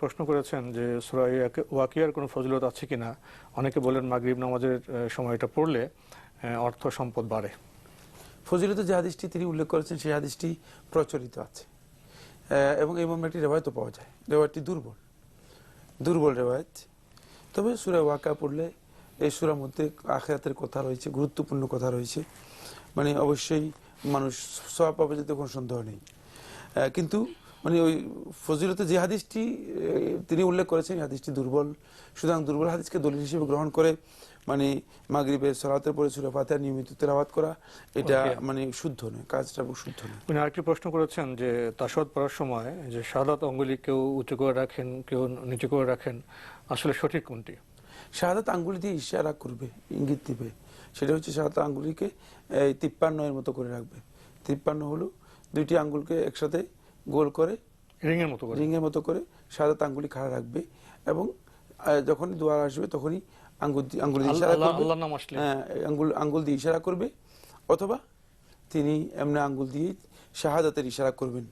প্রশ্ন করেছেন যে সুরা ওয়াকিয়ার কোনো ফজিলত আছে কিনা? অনেকে বলেন মাগরিব নামাজের সময়টা পড়লে অর্থ সম্পদ বাড়ে। ফজিলত যে হাদিসটি তিনি উল্লেখ করেছেন, সেই হাদিসটি প্রচলিত আছে। এবং এই মর্মে একটি রেওয়ায়তও পাওয়া যায়। রেওয়ায়তটি দুর্বল। দুর্বল রেওয়ায়ত। তবে সুরা ওয়াকা পড়লে এই সুরার মধ্যে আখেরাতের কথা রয়েছে, গুরুত্বপূর্ণ কথা রয়েছে। মানে অবশ্যই মানুষ সব পাবে যাতে কোনো সন্দেহ নেই। কিন্তু মানে ওই ফজিলতে যে হাদিসটি তিনি উল্লেখ করেছেন এই হাদিসটি দুর্বল। সুতরাং দুর্বল হাদিসকে দলিল হিসেবে গ্রহণ করে মানে মাগরিবের সলাতের পরে সুরা ফাতিহা নিয়মিত তেলাওয়াত করা এটা মানে শুদ্ধ নয় কাজটা শুদ্ধ নয়। উনি আরেকটি প্রশ্ন করেছেন যে তাসদ পড়ার সময় যে শাহাদাত অঙ্গুলি কেউ উঁচু করে রাখেন কেউ নিচু করে রাখেন আসলে সঠিক কোনটি? শাহাদাত আঙ্গুলি দিয়ে ইশারা করবে ইঙ্গিত দিবে। সেটা হচ্ছে শাহাদাত আঙ্গুলিকে এই তিপ্পান্ন এর মতো করে রাখবে। তিপ্পান্ন হলো দুইটি আঙ্গুলকে একসাথে গোল করে রিংয়ের মতো করে। রিংয়ের মতো করে সাদাত আঙ্গুলি খাড়া রাখবে এবং যখনই দোয়ার আসবে তখনই আঙ্গুল দিয়ে- আঙ্গুল দিয়ে ইশারা করবে। হ্যাঁ, আঙ্গুল আঙ্গুল দিয়ে ইশারা করবে অথবা তিনি এমনি আঙ্গুল দিয়ে শাহাদাতের ইশারা করবেন।